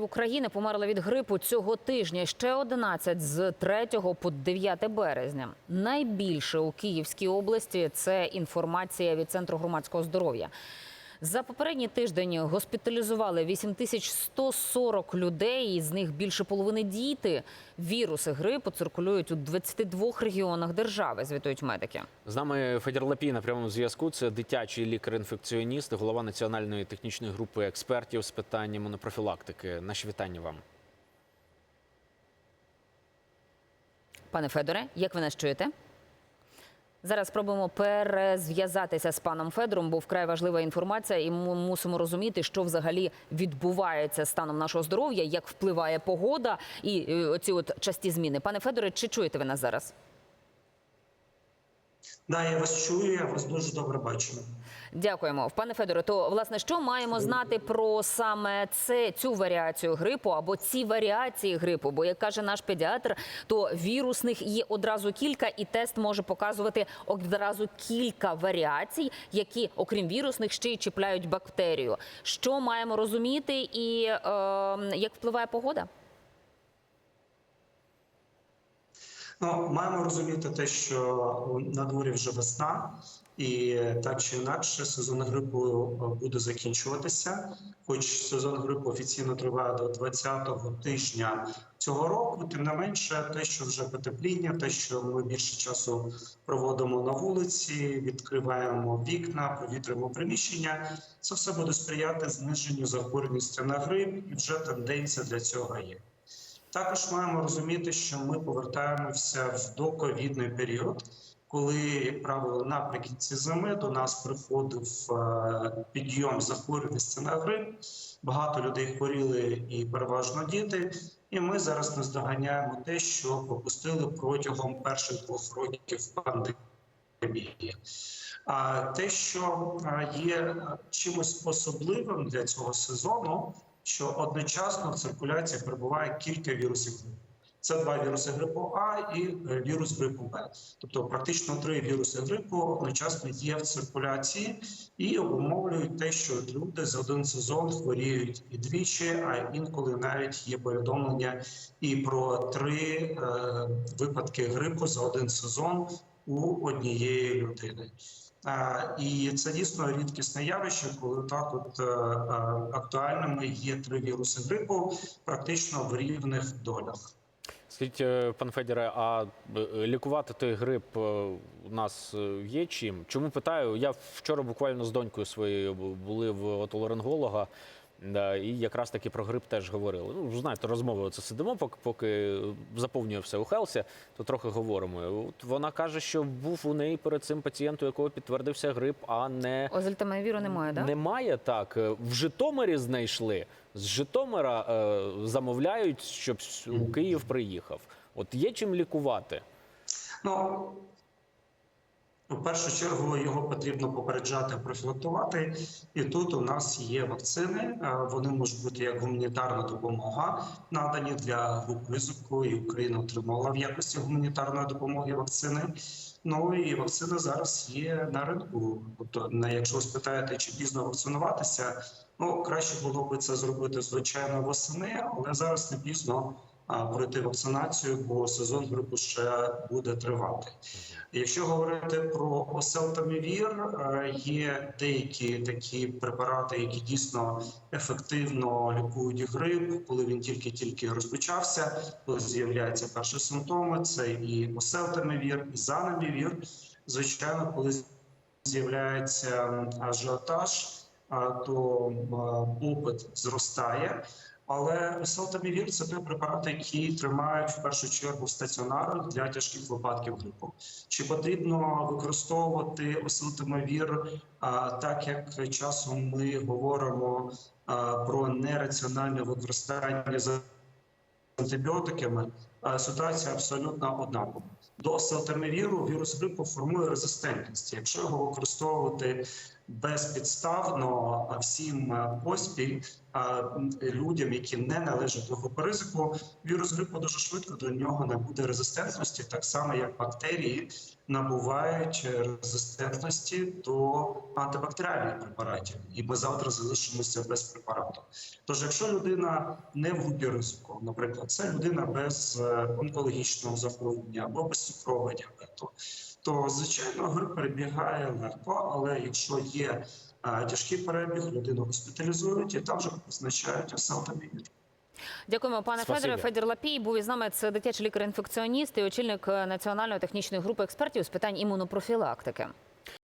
України померли від грипу цього тижня. Ще 11 з 3 по 9 березня. Найбільше у Київській області це інформація від центру громадського здоров'я. За попередній тиждень госпіталізували 8140 людей, із них більше половини діти. Віруси грипу циркулюють у 22 регіонах держави, звітують медики. З нами Федір Лапій на прямому зв'язку. Це дитячий лікар-інфекціоніст, голова національної технічної групи експертів з питань імунопрофілактики. Наші вітання вам. Пане Федоре, як ви нас чуєте? Зараз спробуємо перезв'язатися з паном Федором, бо вкрай важлива інформація, і ми мусимо розуміти, що взагалі відбувається станом нашого здоров'я, як впливає погода і е, оці от часті зміни. Пане Федоре, чи чуєте ви нас зараз? Да, я вас чую, я вас дуже добре бачу. Дякуємо, пане Федоре. То власне, що маємо знати про саме це цю варіацію грипу або ці варіації грипу? Бо як каже наш педіатр, то вірусних є одразу кілька, і тест може показувати одразу кілька варіацій, які, окрім вірусних, ще й чіпляють бактерію. Що маємо розуміти, і е, як впливає погода? Ну, маємо розуміти те, що на дворі вже весна, і так чи інакше сезон грипу буде закінчуватися. Хоч сезон грипу офіційно триває до 20-го тижня цього року, тим не менше, те, що вже потепління, те, що ми більше часу проводимо на вулиці, відкриваємо вікна, провітрюємо приміщення, це все буде сприяти зниженню захворюваності на грип, і вже тенденція для цього є. Також маємо розуміти, що ми повертаємося в доковідний період, коли, як правило, наприкінці зими до нас приходив е, підйом захворюваності на грип. Багато людей хворіли і переважно діти. І ми зараз наздоганяємо те, що пропустили протягом перших двох років пандемії. А те, що е, є чимось особливим для цього сезону, що одночасно в циркуляції перебуває кілька вірусів грипу. Це два віруси грипу А і е, вірус грипу Б. Тобто практично три віруси грипу одночасно є в циркуляції і обумовлюють те, що люди за один сезон хворіють і двічі, а інколи навіть є повідомлення і про три е, випадки грипу за один сезон у однієї людини. А, І це дійсно рідкісне явище, коли так от е, е, актуальними є три віруси грипу, практично в рівних долях. Скажіть, е, пан Федіре, а е, лікувати той грип е, у нас е, є чим? Чому питаю? Я вчора буквально з донькою своєю були в отоларинголога. Да, і якраз таки про грип теж говорили. Ну, знаєте, розмови оце сидимо, поки, поки заповнює все у Хелсі, то трохи говоримо. От вона каже, що був у неї перед цим пацієнт, у якого підтвердився грип, а не Озельтамавіру немає, так? Немає так. В Житомирі знайшли. З Житомира е, замовляють, щоб у Київ приїхав. От є чим лікувати. Ну в першу чергу його потрібно попереджати, профілактувати. І тут у нас є вакцини. е, Вони можуть бути як гуманітарна допомога, надані для груп ризику, і Україна отримала в якості гуманітарної допомоги вакцини. Ну і вакцина зараз є на ринку. Тобто, на якщо ви спитаєте, чи пізно вакцинуватися, ну краще було би це зробити звичайно восени, але зараз не пізно пройти вакцинацію, бо сезон грипу ще буде тривати. Якщо говорити про оселтамівір, е, є деякі такі препарати, які дійсно ефективно лікують грип, коли він тільки-тільки розпочався, коли з'являються перші симптоми. Це і оселтамівір, і занамівір. Звичайно, коли з'являється ажіотаж, то попит зростає. Але оселтамівір – це той препарат, який тримають в першу чергу в стаціонарах для тяжких випадків грипу. Чи потрібно використовувати оселтамівір а, так, як часом ми говоримо про нераціональне використання з антибіотиками? Ситуація абсолютно однакова. До оселтамівіру вірус грипу формує резистентність. Якщо його використовувати безпідставно всім е, поспіль людям, які не належать до групи ризику, вірус грипу дуже швидко до нього набуде резистентності, так само як бактерії набувають е, резистентності до антибактеріальних препаратів, і ми завтра залишимося без препарату. Тож, якщо людина не в групі ризику, наприклад, це людина без е, онкологічного захворювання або без цукрового діабету, то звичайно грип перебігає легко, але якщо є е, тяжкий перебіг, людину госпіталізують і там вже призначають селтамівір. Дякуємо, пане Спасибі. Федоре. Федір Лапій був із нами. Це дитячий лікар-інфекціоніст і очільник е, національної технічної групи експертів з питань імунопрофілактики.